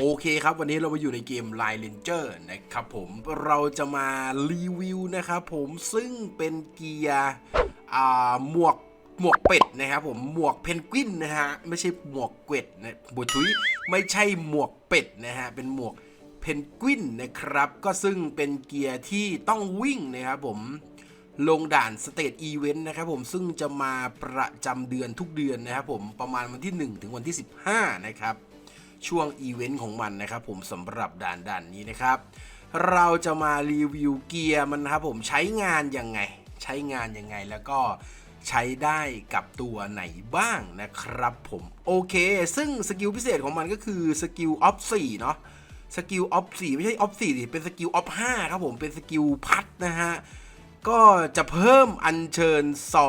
โอเคครับ วันนี้เรามาอยู่ในเกม Line Ranger นะครับผมเราจะมารีวิวนะครับผมซึ่งเป็นเกียร์หมวกหมวกเป็ดนะครับผมหมวกเพนกวินนะฮะไม่ใช่หมวกเกวดนะบุทุยไม่ใช่หมวกเป็ดนะฮะเป็นหมวกเพนกวินนะครับก็ซึ่งเป็นเกียร์ที่ต้องวิ่งนะครับผมลงด่านสเตทอีเวนต์นะครับผมซึ่งจะมาประจำเดือนทุกเดือนนะครับผมประมาณวันที่ 1 ถึงวันที่ 15 นะครับ ช่วงอีเวนต์ของมันนะครับผมสำหรับด่านด่านนี้นะครับ เราจะมารีวิวเกียร์มันนะครับผมใช้งานยังไง ใช้งานยังไงแล้วก็ใช้ได้กับตัวไหนบ้างนะครับผมโอเค ซึ่งสกิลพิเศษของมันก็คือสกิลออฟ4เนาะสกิลออฟ4ไม่ใช่ออฟ4ดิเป็นสกิลออฟ5ครับผมเป็นสกิลพัดนะฮะก็จะเพิ่มอัญเชิญ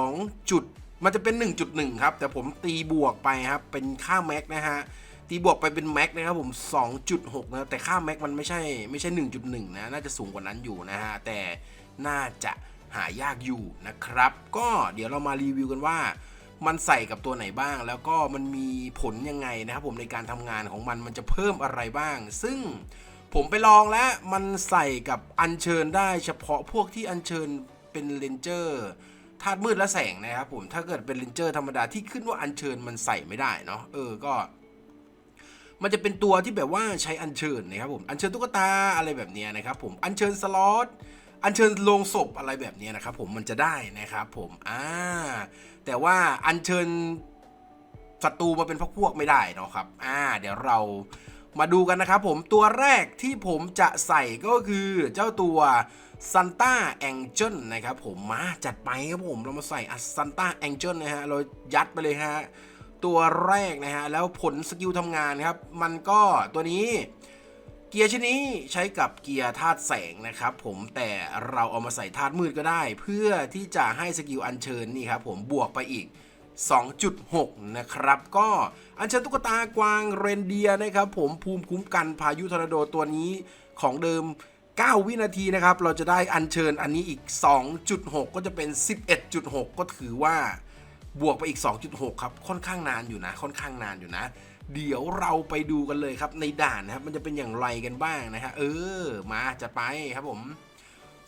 2 จุด มันจะเป็น 1.1 ครับ แต่ผมตีบวกไปครับ เป็นค่าแม็กนะฮะ ตีบวกไปเป็นแม็กนะครับผม 2.6 นะแต่ค่าแม็กมันไม่ใช่ไม่ใช่ 1.1 นะ น่าจะสูงกว่านั้นอยู่นะฮะ แต่น่าจะหายากอยู่นะครับ ก็เดี๋ยวเรามารีวิวกันว่ามันใส่กับตัวไหนบ้าง แล้วก็มันมีผลยังไงนะครับผมในการทำงานของมันมันจะเพิ่มอะไรบ้าง ซึ่งผมไปลองแล้วมันใส่กับอัญเชิญได้เฉพาะพวกที่อัญเชิญเป็นเลนเจอร์ธาตุมืดและแสงนะครับผมถ้าเกิดเป็นเลนเจอร์ธรรมดาที่ขึ้นว่าอัญเชิญมันใส่ไม่ได้เนาะเออก็ มันจะเป็นตัวที่แบบว่าใช้อัญเชิญนะครับผมอัญเชิญตุ๊กตาอะไรแบบนี้นะครับผมอัญเชิญสล็อตอัญเชิญโลงศพอะไรแบบนี้นะครับผมมันจะได้นะครับผมอ่าแต่ว่าอัญเชิญศัตรูมาเป็นพวกพวกไม่ได้นะครับอ่าเดี๋ยวเรามาดูกันนะครับผมตัวแรกที่ผมจะใส่ก็คือเจ้าตัวซันต้าแองเจิลนะครับผมมาจัดไปครับผมเรามาใส่ซันต้าแองเจิลนะฮะเรายัดไปเลยฮะ ตัวแรกนะฮะ แล้วผลสกิลทำงานครับ มันก็ตัวนี้เกียร์ชนนี้ใช้กับเกียร์ธาตุแสงนะครับผมแต่เราเอามาใส่ธาตุมืดก็ได้ เพื่อที่จะให้สกิลอัญเชิญนี่ครับผมบวกไปอีก 2.6 นะครับ ก็อัญเชิญตุ๊กตากวางเรนเดียนะครับผมภูมิคุ้มกันพายุทอร์นาโดตัวนี้ของเดิม 9 วินาทีนะครับ เราจะได้อัญเชิญอันนี้อีก 2.6 ก็จะเป็น 11.6 ก็ถือว่า บวกไปอีก 2.6 ครับ ค่อนข้างนานอยู่นะ ค่อนข้างนานอยู่นะ เดี๋ยวเราไปดูกันเลยครับในด่านนะครับ มันจะเป็นอย่างไรกันบ้างนะฮะเออ มาจะไปครับผม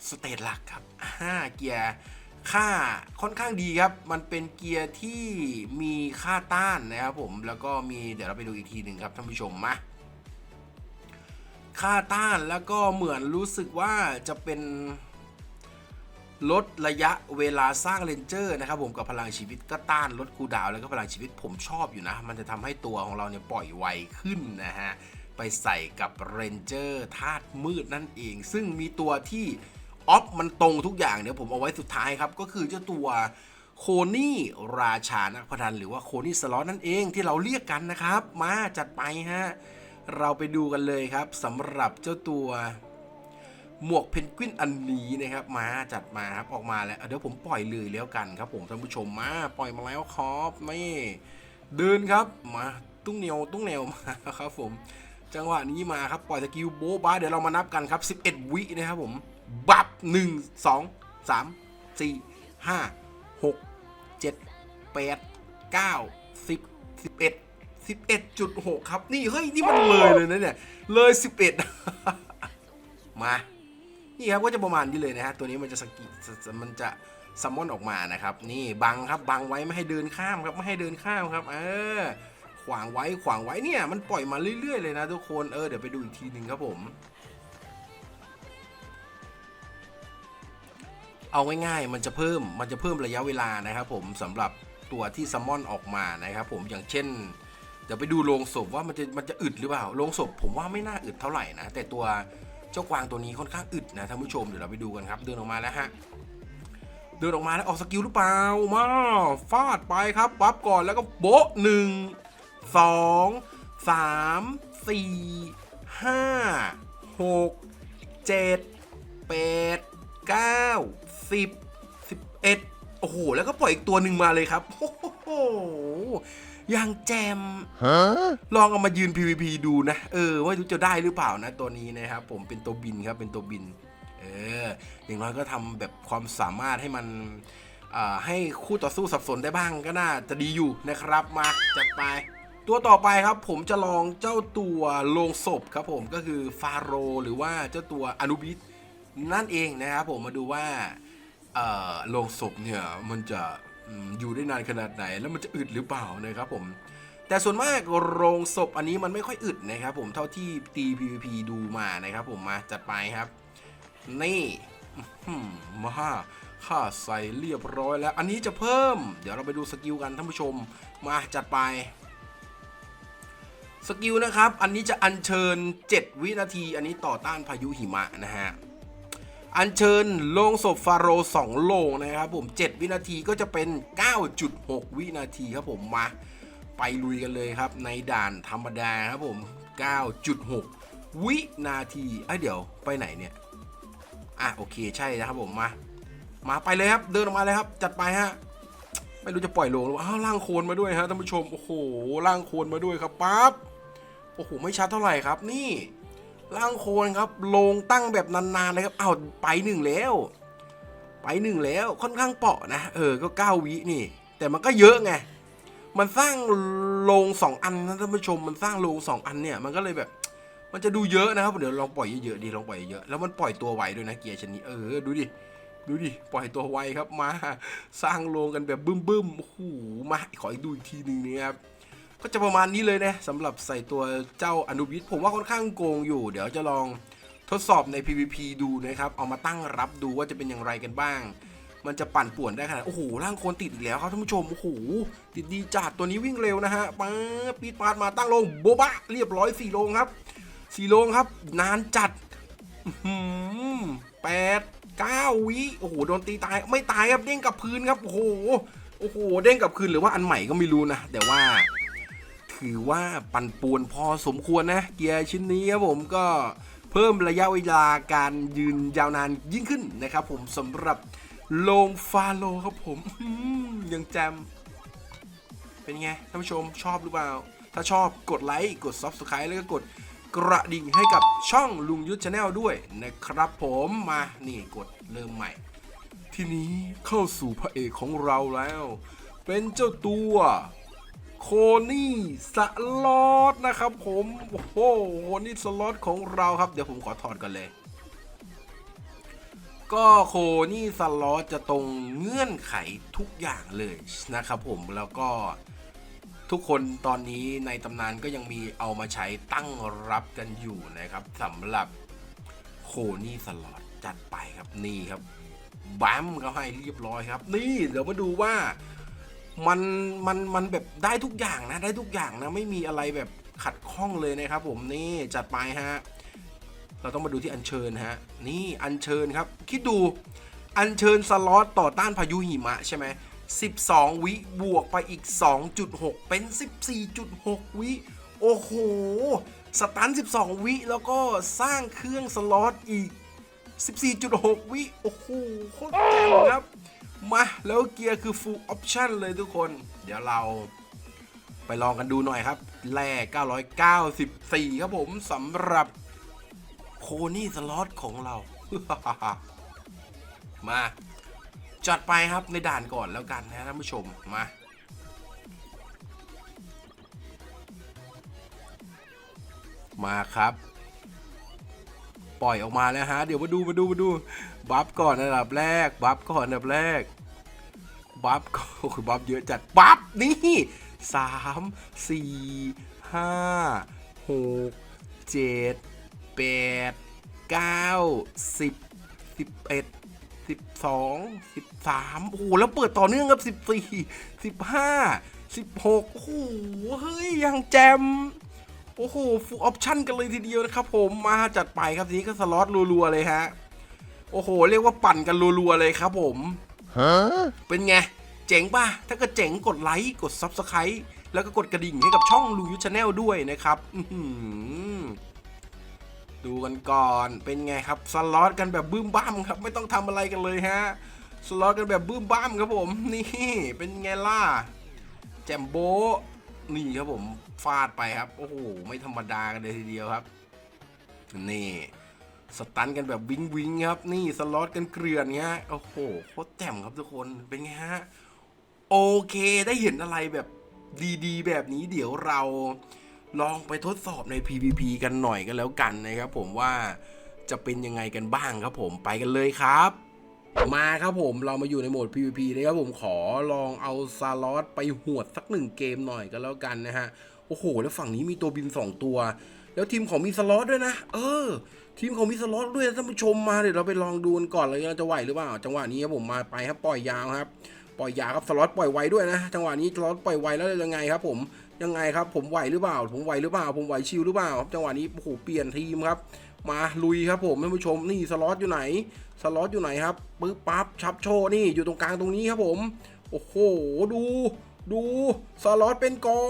สเตตหลักครับห้าเกียร์ค่าค่อนข้างดีครับ มันเป็นเกียร์ที่มีค่าต้านนะครับผม แล้วก็มีเดี๋ยวเราไปดูอีกทีหนึ่งครับท่านผู้ชมมาค่าต้านแล้วก็เหมือนรู้สึกว่าจะเป็น ลดระยะเวลาสร้างเลนเจอร์นะครับผมกับพลังชีวิตก็ต้านลดคูดาวแล้วก็พลังชีวิตผมชอบอยู่นะ มันจะทำให้ตัวของเราเนี่ยปล่อยไวขึ้นนะฮะ ไปใส่กับเรนเจอร์ธาตุมืดนั่นเอง ซึ่งมีตัวที่ออฟมันตรงทุกอย่างเดี๋ยวผมเอาไว้สุดท้ายครับ ก็คือเจ้าตัวโคนี่ราชานักพนันหรือว่าโคนี่สล็อตนั่นเองที่เราเรียกกันนะครับ มาจัดไปฮะเราไปดูกันเลยครับสำหรับเจ้าตัว หมวกเพนกวินอันนี้นะครับมาจัดมาครับออกมาแล้วเดี๋ยวผมปล่อยเลยแล้วกันครับผมท่านผู้ชมมาปล่อยมาแล้วครับนี่เดินครับมาตุ้งเหนียวตุ้งเหนียวมาครับผม จังหวะนี้มาครับปล่อยสกิลโบ๊ะบ้าเดี๋ยวเรามานับกันครับ 11 วินะครับผมบับ1 2 3 4 5 6 7 8 9 10 11 11.6 ครับ นี่ เฮ้ย นี่มันเลยเลยนะเนี่ย เลย 11 มา นี่ครับก็จะประมาณนี้เลยนะฮะตัวนี้มันจะสกิมันจะซัมมอนออกมานะครับนี่บังครับบังไว้ไม่ให้เดินข้ามครับไม่ให้เดินข้ามครับ เออ ขวางไว้ขวางไว้เนี่ยมันปล่อยมาเรื่อยๆเลยนะทุกคนเออเดี๋ยวไปดูอีกทีหนึ่งครับผม เอาง่ายๆมันจะเพิ่มมันจะเพิ่มระยะเวลานะครับผมสำหรับตัวที่ซัมมอนออกมานะครับผมอย่างเช่น เดี๋ยวไปดูโรงศพว่ามันจะมันจะอึดหรือเปล่าโรงศพผมว่าไม่น่าอึดเท่าไหร่นะแต่ตัว เจ้ากวางตัวนี้ค่อนข้างอึดนะท่านผู้ชมเดี๋ยวเราไปดูกันครับ เดินออกมาแล้วฮะเดินออกมาแล้วออกสกิลหรือเปล่ามาฟาดไปครับปั๊บก่อนแล้วก็โบ๊ะหนึ่งสองสามสี่ห้าหกเจ็ดแปดเก้าสิบสิบเอ็ดโโอ้โห แล้วก็ปล่อยอีกตัวหนึ่งมาเลยครับ โอ้โห อย่างแจมลองเอามายืน PVP ดูนะ เออว่าจะได้หรือเปล่านะตัวนี้นะครับผมเป็นตัวบินครับเป็นตัวบิน เออ อย่างน้อยก็ทำแบบความสามารถให้มันอ่าให้คู่ต่อสู้สับสนได้บ้างก็น่าจะดีอยู่นะครับมาจัดไป ตัวต่อไปครับผมจะลองเจ้าตัวโลงศพครับผมก็คือฟาโรห์หรือว่าเจ้าตัวอนุบิสนั่นเองนะครับผมมาดูว่าเอ่อโลงศพเนี่ยมันจะ อยู่ได้นานขนาดไหน แล้วมันจะอึดหรือเปล่านะครับผม แต่ส่วนมากโรงศพอันนี้มันไม่ค่อยอึดนะครับผมเท่าที่ตี PVP ดูมานะครับผมมาจัดไปครับ นี่มาค่าใส่เรียบร้อยแล้ว อันนี้จะเพิ่ม เดี๋ยวเราไปดูสกิลกันท่านผู้ชมมาจัดไปสกิลนะครับ อันนี้จะอัญเชิญ 7 วินาที อันนี้ต่อต้านพายุหิมะนะฮะ อัญเชิญโลงศพฟาโรห์2โลงนะครับผม 7 วินาทีก็จะเป็น 9.6 วินาทีครับผมมาไปลุยกันเลยครับ ในด่านธรรมดาครับผม 9.6 วินาทีไอ้ยเดี๋ยวไปไหนเนี่ย อะโอเคใช่นะครับผมมา มาไปเลยครับเดินออกมาเลยครับ จัดไปฮะไม่รู้จะปล่อยลงหรือว่าอ้าวล่างโคลนมาด้วยฮะท่านผู้ชมโอ้โหล่างโคลนมาด้วยครับปั๊บโอ้โหไม่ชัดเท่าไหร่ครับนี่ ล่างโคนครับลงตั้งแบบนานๆเลยครับเอ้าไปหนึ่งแล้ว ไปหนึ่งแล้วค่อนข้างเปาะนะ เออก็เก้าวินี่ แต่มันก็เยอะไงมันสร้างโรงสองอันนะท่านผู้ชมมันสร้างโรงสองอันเนี่ยมันก็เลยแบบ มันจะดูเยอะนะครับเดี๋ยวลองปล่อยเยอะๆดีลองปล่อยเยอะแล้วมันปล่อยตัวไวด้วยนะเกียร์ชนิดเออดูดิดูดิปล่อยตัวไวครับมาสร้างโรงกันแบบบึ้มๆโอ้โหมาขออีกดูอีกทีหนึ่งนะครับ ก็จะประมาณนี้เลยนะสำหรับใส่ตัวเจ้าอนุวิทย์ผมว่าค่อนข้างโกงอยู่ เดี๋ยวจะลองทดสอบใน PVP ดูนะครับ เอามาตั้งรับดูว่าจะเป็นอย่างไรกันบ้าง มันจะปั่นป่วนได้ขนาด โอ้โห ร่างโคนติดอีกแล้วครับท่านผู้ชม โอ้โห ติดดีจัดตัวนี้วิ่งเร็วนะฮะป๊าปีดปาดมาตั้งลงโบบะ เรียบร้อยสี่โลงครับสี่โลงครับ นานจัดแปดเก้าวิโอ้โห โดนตีตาย ไม่ตายครับ เด้งกับพื้นครับ โอ้โห โอ้โห เด้งกับคืนหรือว่าอันใหม่ก็ไม่รู้นะ แต่ว่า ถือว่าปั่นป่วนพอสมควรนะ เกียร์ชิ้นนี้ครับผมก็เพิ่มระยะเวลาการยืนยาวนานยิ่งขึ้นนะครับผมสำหรับโลงฟาโลครับผมยังแจมเป็นไงท่านผู้ชมชอบหรือเปล่า ถ้าชอบกดไลค์กด Subscribe แล้วก็กดกระดิ่งให้กับช่องลุงยุทธชาแนลด้วยนะครับผมมานี่กดเริ่มใหม่ ทีนี้เข้าสู่พระเอกของเราแล้ว เป็นเจ้าตัว โคนี่สล็อตนะครับผมโอ้โหโคนี่สล็อตของเราครับ เดี๋ยวผมขอถอดกันเลย ก็โคนี่สล็อตจะตรงเงื่อนไขทุกอย่างเลยนะครับผมแล้วก็ทุกคนตอนนี้ในตำนานก็ยังมีเอามาใช้ตั้งรับกันอยู่นะครับสำหรับโคนี่สล็อตจัดไปครับนี่ครับบัมเขาให้เรียบร้อยครับ นี่เดี๋ยวมาดูว่า มันมันมันแบบได้ทุกอย่างนะได้ทุกอย่างนะไม่มีอะไรแบบขัดข้องเลยนะครับ ผมนี่จัดไปฮะเราต้องมาดูที่อัญเชิญฮะนี่อัญเชิญครับ คิดดูอัญเชิญสล็อตต่อต้านพายุหิมะใช่ไหม12 วิบวกไปอีก 2.6 เป็น 14.6 วิโอ้โหสตัน 12 วิแล้วก็สร้างเครื่องสล็อตอีก 14.6 วิโอ้โหโคตรเจ๋งครับ มาแล้วเกียร์คือ full option เลยทุกคน เดี๋ยวเราไปลองกันดูหน่อยครับ แร่994 ครับผมสำหรับโคนี่สล็อตของเรา มาจัดไปครับในด่านก่อนแล้วกันนะท่านผู้ชมมามาครับ ปล่อยออกมาแล้วฮะ เดี๋ยวมาดูมาดูมาดู บัฟก่อนอันดับแรก บัฟก่อนอันดับแรก บัฟก็โอ้โหบัฟเยอะจัดบัฟนี่สามสี่ห้าหกเจ็ดแปดเก้าสิบสิบเอ็ดสิบสองสิบสามโอ้โหแล้วเปิดต่อเนื่องกับสิบสี่สิบห้าสิบหกโอ้โหเฮ้ยยังแจมโอ้โหฟูลออปชั่นกันเลยทีเดียวนะครับผมมาจัดไปครับทีนี้ก็สล็อตรัวๆเลยฮะ โอ้โห เรียกว่าปั่นกันรัวๆเลยครับผม เป็นไงเจ๋งป่ะ ถ้าเกิดเจ๋งกดไลค์ กด Subscribe แล้วก็กดกระดิ่งให้กับช่องลุงยุทธชาแนลด้วยนะครับดูกันก่อน เป็นไงครับ สล็อตกันแบบบึ้มบ้ามครับ ไม่ต้องทำอะไรกันเลยฮะ สล็อตกันแบบบื้มบ้ามครับผม นี่ เป็นไงล่ะ แจมโบ นี่ครับผม ฟาดไปครับ โอ้โห ไม่ธรรมดากันเลยทีเดียวครับ นี่ สตันกันแบบวิงวิงครับ นี่สล็อตกันเกลื่อนเงี้ย โอ้โห โคตรแจ่มครับทุกคน เป็นไงฮะ โอเคได้เห็นอะไรแบบดีๆ แบบนี้เดี๋ยวเราลองไปทดสอบใน PVP กันหน่อยกันแล้วกันนะครับผมว่าจะเป็นยังไงกันบ้างครับผมไปกันเลยครับ มาครับผมเรามาอยู่ในโหมด PVP นะครับผมขอลองเอาซาลอสไปหวดสักหนึ่งเกมหน่อยกันแล้วกันนะฮะโอ้โห แล้วฝั่งนี้มีตัวบิน 2 ตัว แล้วทีมของมีสล็อตด้วยนะ เออ ทีมของมีสล็อตด้วยท่านผู้ชมมาเดี๋ยวเราไปลองดูกันก่อนเลยเราจะไหวหรือเปล่า จังหวะนี้ครับผมมาไปครับปล่อยยาวครับ ปล่อยยาครับสล็อตปล่อยไวด้วยนะจังหวะนี้สล็อตปล่อยไวแล้วยังไงครับ ผมยังไงครับ ผมไหวหรือเปล่า ผมไหวหรือเปล่า ผมไหวชิลหรือเปล่าครับจังหวะนี้โอ้โหเปลี่ยนทีมครับ มาลุยครับผมท่านผู้ชมนี่สล็อตอยู่ไหนสล็อตอยู่ไหนครับปึ๊บปั๊บชับโชนี่อยู่ตรงกลางตรงนี้ครับผม โอ้โหดู ดูสล็อตเป็นกอง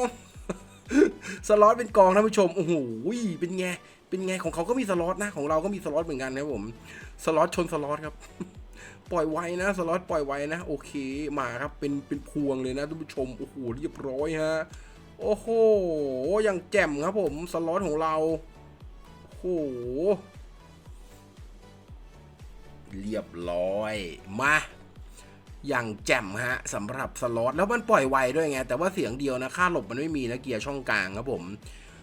สล็อตเป็นกองท่านผู้ชมโอ้โหเป็นไงเป็นไงของเขาก็มีสล็อตนะของเราก็มีสล็อตเหมือนกันนะผมสล็อตชนสล็อตครับ ปล่อยไว้นะสล็อตปล่อยไว้นะ โอเคมาครับเป็นเป็นพวงเลยนะท่านผู้ชมโอ้โหเรียบร้อยฮะโอ้โหอย่างแจ่มครับผมสล็อตของเราโอ้โหเรียบร้อยมาอย่างแจ่มฮะสำหรับสล็อตแล้วมันปล่อยไวด้วยไง แต่ว่าเสียงเดียวนะ ค่าหลบมันไม่มีนะเกียร์ช่องกลางครับผม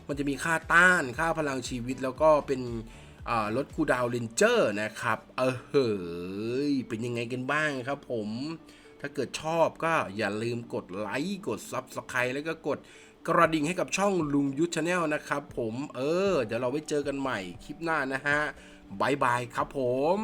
มันจะมีค่าต้านค่าพลังชีวิตแล้วก็เป็น รถคูดาวเลนเจอร์นะครับ เออเฮ้ยเป็นยังไงกันบ้างครับผม ถ้าเกิดชอบก็อย่าลืมกดไลค์กด Subscribe แล้วก็กดกระดิ่งให้กับช่องลุงยุทธชาแนลนะครับผม เออ เดี๋ยวเราไว้เจอกันใหม่คลิปหน้านะฮะบายบายครับผม